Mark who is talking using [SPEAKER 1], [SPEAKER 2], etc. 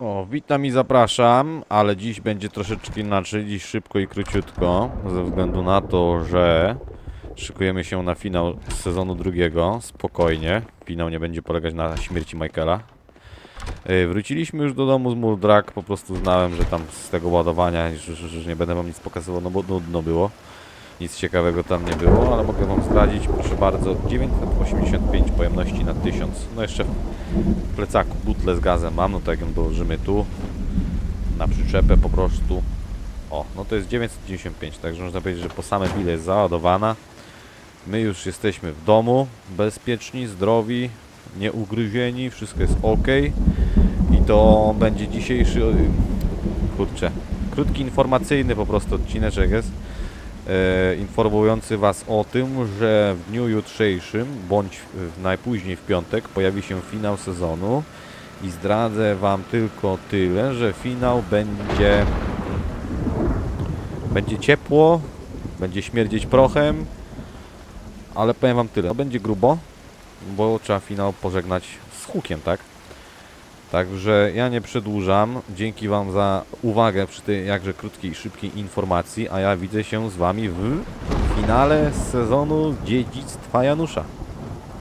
[SPEAKER 1] O, witam i zapraszam, ale dziś będzie troszeczkę inaczej, dziś szybko i króciutko, ze względu na to, że szykujemy się na finał sezonu drugiego, spokojnie. Finał nie będzie polegać na śmierci Michaela. Yy, Wróciliśmy już do domu z Muldrak, po prostu znałem, że tam z tego ładowania, że, że, że nie będę wam nic pokazywał, no bo nudno było. Nic ciekawego tam nie było, ale mogę wam zdradzić, proszę bardzo, 985 pojemności na 1000. No jeszcze w plecaku butlę z gazem mam, no to jak ją dołożymy tu, na przyczepę po prostu. O, no to jest 995, także można powiedzieć, że po same bile jest załadowana. My już jesteśmy w domu, bezpieczni, zdrowi, nieugryzieni, wszystko jest ok. I to będzie dzisiejszy, kurczę, krótki informacyjny po prostu odcineczek jest. E, informujący Was o tym, że w dniu jutrzejszym, bądź najpóźniej w piątek, pojawi się finał sezonu i zdradzę Wam tylko tyle, że finał będzie będzie ciepło, będzie śmierdzieć prochem, ale powiem Wam tyle, będzie grubo, bo trzeba finał pożegnać z hukiem, tak? Także ja nie przedłużam. Dzięki Wam za uwagę przy tej jakże krótkiej szybkiej informacji, a ja widzę się z Wami w finale sezonu Dziedzictwa Janusza.